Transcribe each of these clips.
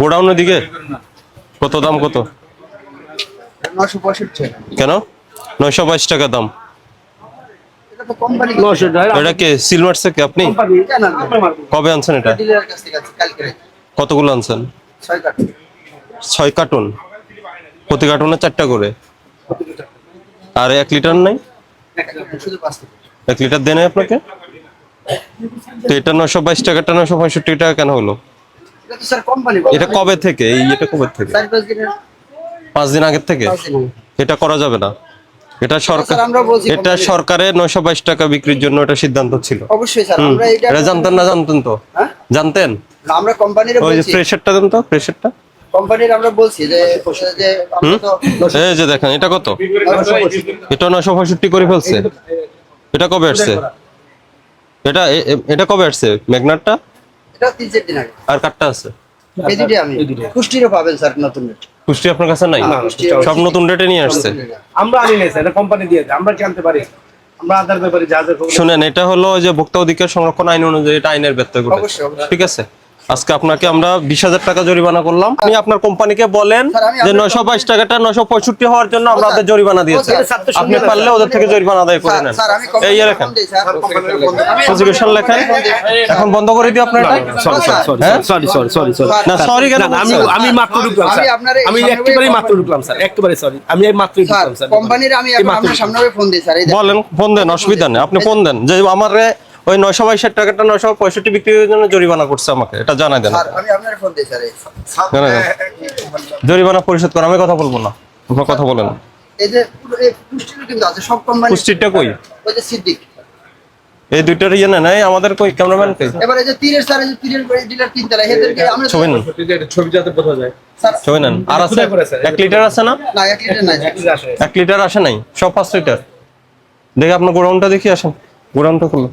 গোডাউনের দিকে কত দাম কত? কেন? নয়শো বাইশ টাকা দাম। এটা এটা কে থেকে আপনি? কবে আনছেন এটা? কতগুলো আনছেন? ছয় কার্টুন। প্রতি কার্টুনে চারটা করে? আর এক লিটার নাই? এক লিটার দেন আপনাকে? তো এটা নশো বাইশ টাকাটা নশো পঁয়ষট্টি টাকা কেন হলো? এটা কবে থেকে? এই এটা কবে থেকে? পাঁচ দিন আগের থেকে। এটা করা যাবে না। এটা সরকার এটা সরকারের নয়শো বাইশ টাকা বিক্রির জন্য এটা সিদ্ধান্ত ছিল। অবশ্যই স্যার আমরা এটা জানতেন না জানতেন তো? হ্যাঁ? জানতেন? আমরা কোম্পানির ওই প্রেশারটা দেন তো প্রেশারটা কোম্পানির আমরা বলছি যে যে আমরা তো এই যে দেখেন এটা কত? এটা নয়শো পঁয়ষট্টি করে ফেলছে। এটা কবে আসছে? এটা এটা কবে আসছে? ম্যাগনারটা এটা তিন চার দিন আগে। আর আছে? এই দুটোই আমি। পুষ্টিরও পাবেন স্যার নতুন রেট পুষ্টি আপনার কাছে নাই? সব নতুন রেটে নিয়ে আসছে। আমরা আনি নাই স্যার কোম্পানি দিয়ে আমরা কি পারি? আমরা আধার ব্যাপারে যা যা খবর- শুনেন এটা হলো যে ভোক্তা অধিকার সংরক্ষণ আইন অনুযায়ী এটা আইনের ব্যত্যয়। ঠিক আছে? আজকে আপনাকে আমরা বিশ হাজার টাকা জরিমানা করলাম। আপনি আপনার কোম্পানিকে বলেন যে নয়শো বাইশ টাকাটা নয়শো পঁয়ষট্টি হওয়ার জন্য আমরা ওদের জরিমানা দিয়েছি। আপনি পারলে ওদের থেকে জরিমানা আদায় করে নেন। এই লেখেন। প্রসিকিউশন লেখেন? এখন বন্ধ করে দিও আপনার? সরি সরি সরি হ্যাঁ? সরি সরি সরি সরি না সরি কেন না, না, আমি? আমি মাত্র ঢুকলাম স্যার আমি সামনে মাত্র ঢুকলাম স্যার একেবারে সরি আমি মাত্র ঢুকলাম স্যার কোম্পানির আমি এই এখন মাত্র আপনার সামনে ফোন দিই স্যার বলেন ফোন দেন অসুবিধা নেই। আপনি ফোন দেন। যে আমার ওই নয়শো বাইশ টাকাটা নয়শো পঁয়ষট্টি বিক্রির জন্য জরিমানা করছে আমাকে এটা জানাই দেন। স্যার আমি আপনার ফোন দিই স্যার এই। জানাই দেন। জরিমানা পরিশোধ করা আমি কথা বলব না। আপনার কথা বলেন। এই যে পুরো এই পুষ্টিরও কিন্তু আছে সব কোম্পানি পুষ্টিটা কই? সিদ্দিক। এই দুইটার ইয়ে নাই আমাদের কই? ক্যামেরাম্যান কই? এবার এই যে তীরের স্যার এই যে তীরের করে ডিলার তিনটা এদেরকে আমরা ছবি নেন। ছবি যাতে বোঝা যায়। ছবি নেন। আর আছে? এক লিটার আছে না? না এক লিটার নাই আসে। এক লিটার আসে নাই? সব পাঁচ লিটার। দেখি আপনার গোডাউনটা দেখি আসেন। গোডাউনটা খুলুন।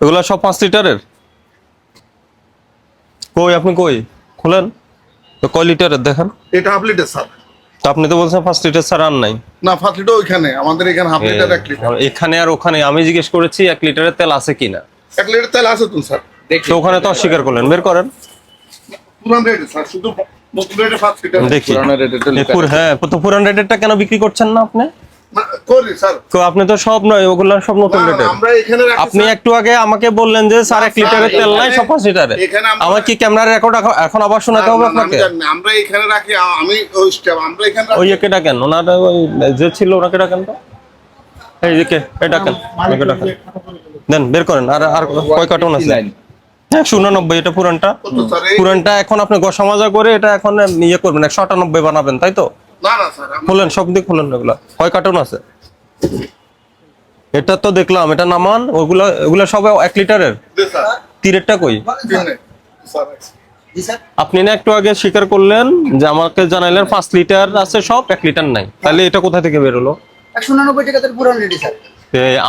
এগুলো সব পাঁচ লিটারের? কই আপনি কই? খোলেন। তো কয় লিটারের দেখেন। এটা হাফ লিটার স্যার। তো আপনি তো বলছেন পাঁচ লিটার ছাড়া আর নাই। না পাঁচ লিটার ওইখানে আমাদের এখানে হাফ লিটার এক লিটার। আর এখানে আর ওখানে আমি জিজ্ঞেস করেছি এক লিটারের তেল আছে কিনা। এক লিটার তেল আছে তো স্যার। তো ওখানে তো অস্বীকার করলেন। বের করেন। পুরান রেটে স্যার শুধু নতুন রেটে পাঁচ লিটার। দেখি। এ পুর- হ্যাঁ তো পুরান রেটেরটা কেন বিক্রি করছেন না আপনি? করি স্যার। তো আপনি তো সব নয় ওগুলো সব নতুন আমরা এখানে আপনি একটু আগে আমাকে বললেন যে স্যার এক লিটারের তেল নাই সব পাঁচ লিটারে আমার কি ক্যামেরার রেকর্ড এখন আবার শোনাতে হবে আপনাকে? জানি আমরা এখানে রাখি আমি ওই স্টেপ আমরা এখানে ওই একে ডাকেন ওনার ওই যে ছিল ওনাকে ডাকেন তো? এই যে কে এই ডাকেন ওনাকে ডাকেন। দেন বের করেন আর আর কয় কার্টুন আছে? একশো উননব্বই এটা পুরানটা। এখন আপনি গসা করে এটা এখন ইয়ে করবেন একশো আটানব্বই বানাবেন তাই তো? না না স্যার আমরা- খুলেন সব দিক খুলেন এগুলা। কয় কার্টুন আছে? এটা তো দেখলাম এটা নামান ওগুলা ওগুলা সব এক লিটারের? তীরেরটা কই? স্যার। আপনি না একটু আগে স্বীকার করলেন যে আমাকে জানাইলেন পাঁচ লিটার আছে সব এক লিটার নাই। তাহলে এটা কোথা থেকে বেরোলো একশো উনানব্বই টাকা পুরান রেডি স্যার।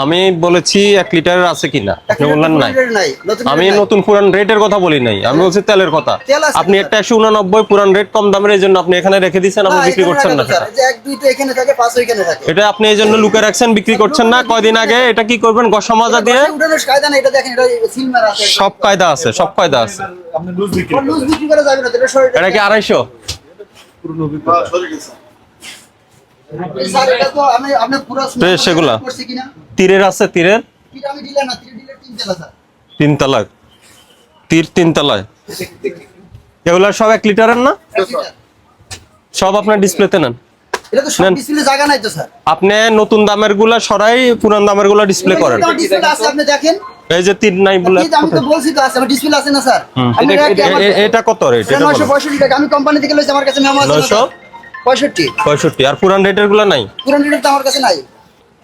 আমি বলেছি এক লিটারের আছে কিনা? আপনি বললেন নাই। আমি। নতুন পুরান রেটের কথা বলি নাই। আমি বলছি তেলের কথা। আপনি একটা। একশো উনানব্বই পুরান রেট কম দামের এই জন্য আপনি এখানে রেখে দিচ্ছেন আপনি বিক্রি করছেন না এটা আপনি এই জন্য লুকে রাখছেন বিক্রি করছেন না। কয়দিন আগে এটা কি করবেন? গসা মাজা দিয়ে? সব কায়দা আছে সব কায়দা আছে। এটা কি আড়াইশো? সেগুলা? তীরের আছে তীরের? তিন তালাক তীর তিন তালায়। এগুলা সব এক লিটারের না? সব আপনার ডিসপ্লেতে নেন। এটা তো সব নেন। ডিসপ্লে জায়গা নাই তো স্যার আপনি নতুন দামেরগুলা সরাই পুরান দামেরগুলা ডিসপ্লে করেন ডিসপ্লে আছে আপনি দেখেন। এই যে তিন নাই বলে এই যে আমি তো বলছি তো আছে আমার ডিসপ্লে আছে না স্যার হুম। আমি এটা- কত রেট? আমি কোম্পানি থেকে আমার কাছে পঁয়ষট্টি। পঁয়ষট্টি। আর পুরান রেটেরগুলা নাই? পুরান তো আমার কাছে নাই।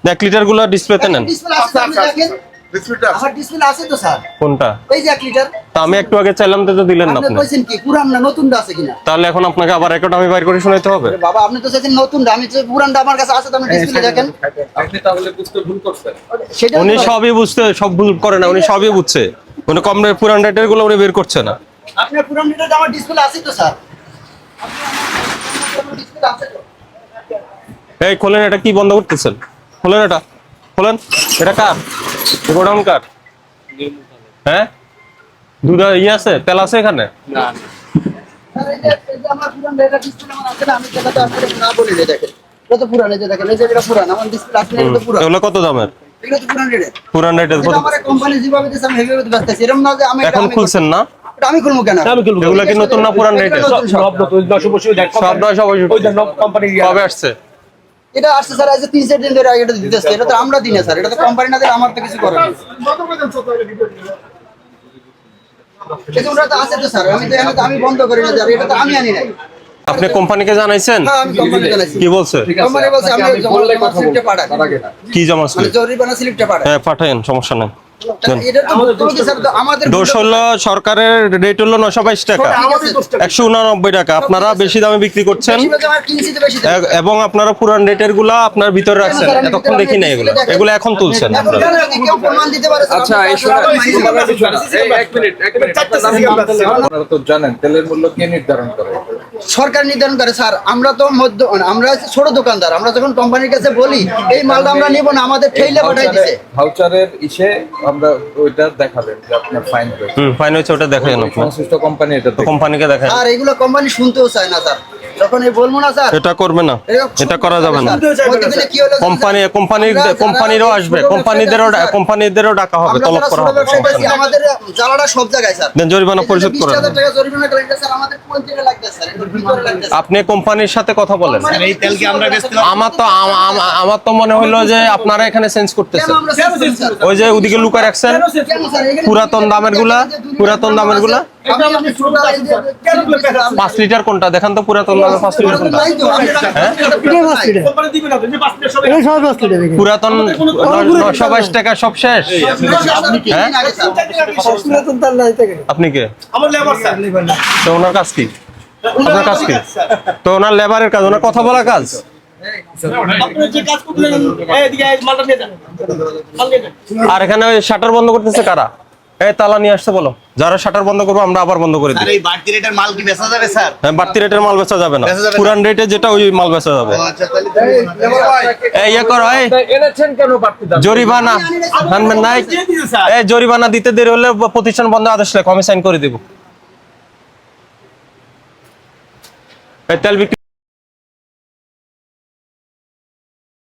এক লিটারগুলা ডিসপ্লেতে নেন। ডিসপ্লে আছে তো আপনি দেখেন? ডিসপ্লেটা আছে। আমার ডিসপ্লে আছে তো স্যার। কোনটা? এই যে এক লিটার তা আমি একটু আগে চাইলাম তো তো দিলেন না আপনি আপনি। কইছেন কি পুরান নতুনটা আছে কিনা? তাহলে এখন আপনাকে আবার রেকর্ড আমি বাইর করে শোনাইতে হবে। বাবা আপনি তো চাইছেন নতুনটা। আমি তো পুরানটা আমার কাছে আছে তো আপনি ডিসপ্লে দেখেন। আপনি তাহলে বুঝতে ভুল করছেন। উনি সবই বুঝতে সব ভুল করে না উনি সবই বুঝছে। উনি কম রে- পুরান রেটেরগুলো উনি বের করছে না। আপনার পুরান লিটারটা আমার ডিসপ্লে আছে তো স্যার। এই খোলেন এটা কি বন্ধ করতেছেন? খোলেন এটা। খোলেন এটা কার? গোডাউন কার? হ্যাঁ? দুধ ইয়ে আছে? তেল আছে এখানে? না। এগুলো কত দামের? পুরান রেটের। এখন খুলছেন না? আমি খুলবো কেন? আমি খুলবো। এগুলো কি নতুন না পুরান নতুন সব। সব নতুন দেখ সব ওই দেখ কোম্পানি কবে আসছে? এটা আসছে স্যার আজ তিন চার দিন ধরে এটা দিতেছে এটা তো আমরা দিনে স্যার। এটা তো কোম্পানি না দিলে আমার তো কিছু করার নেই। তো আছে তো স্যার। আমি তো এখানে আমি বন্ধ করি না স্যার। এটা তো আমি আনি নাই। আপনি কোম্পানিকে জানাইছেন? হ্যাঁ আমি কোম্পানি জানাইছি। কি বলছে? কি জমা স্লিপটা পাঠাই। হ্যাঁ সমস্যা নেই। দোষ হলো সরকারের রেট হলো নশো বাইশ টাকা। একশো উননব্বই টাকা। আপনারা বেশি দামে বিক্রি করছেন। এবং আপনারা পুরান রেটেরগুলা আপনার ভিতরে রাখছেন। এতক্ষণ দেখি না এগুলো। এগুলো এখন তুলছেন আচ্ছা এক মিনিট আপনারা তো জানেন তেলের মূল্য কে নির্ধারণ করে? সরকার নির্ধারণ করে স্যার আমরা তো মধ্য আমরা ছোট দোকানদার আমরা যখন কোম্পানির কাছে বলি এই মালটা আমরা নিব না আমাদের ঠেলে পাঠাই দিছে। ভাউচারের ইসে আমরা ওইটা দেখাবেন যে আপনার ফাইন হয়েছে। হুম ফাইন হয়েছে ওটা দেখায় আপনি সংশ্লিষ্ট কোম্পানি এটা। কোম্পানিকে দেখায় আর এগুলো কোম্পানি শুনতেও চায় না স্যার। যখন এই বলব না স্যার। এটা করবে না। এটা করা যাবে না। কোম্পানি কোম্পানির কোম্পানিরও আসবে। কোম্পানিদেরও কোম্পানিদেরও ডাকা হবে তলব করা হবে। আমাদের জ্বালাটা সব জায়গায় স্যার। দেন জরিমানা পরিশোধ করে 20,000 দেন। টাকা জরিমানা স্যার আমাদের কোন জায়গায় লাগতেছে স্যার? এটার ভিতরে লাগতেছে আপনি কোম্পানির সাথে কথা বলেন। এই তেল কি আমরা আমার তো আম- আম- আমার তো মনে হলো যে আপনারা এখানে চেঞ্জ করতেছেন? ওই যে ওদিকে লুকা রাখছেন। পুরাতন দামেরগুলা পুরাতন দামেরগুলা? পাঁচ লিটার কোনটা? দেখান তো পুরাতন দামের পাঁচ লিটার কোনটা। হ্যাঁ? পুরাতন নশো বাইশ টাকা সব শেষ। হ্যাঁ? আপনি কে আমার লেবার স্যার। তো ওনার কাজ কি? আপনার কাজ কি? তো ওনার লেবারের কাজ ওনার কথা বলা কাজ? আপনি যে কাজ করতেছেন এই এদিকে এই মালটা নিয়ে যান। মাল নিয়ে যান। আর এখানে ওই শাটার বন্ধ করতেছে কারা? এই তালা নিয়ে আসছে বলো। যারা শাটার বন্ধ করব আমরা আবার বন্ধ করে দিই। এই বাড়তি রেটের মাল কি বেচা যাবে স্যার? হ্যাঁ, বাড়তি রেটের মাল বেচা যাবে না। পুরান রেটে যেটা ওই মাল বেচা যাবে। আচ্ছা এই ইয়ে করো এই। এনেছেন কেন বাড়তি দাম? জরিমানা। আনবেন নাই। দিয়ে দিয়েছে স্যার এই জরিমানা দিতে দেরি হলে প্রতিষ্ঠান বন্ধ আদেশ লেখো আমি সাইন করে দিব। এই তেল বিক্রি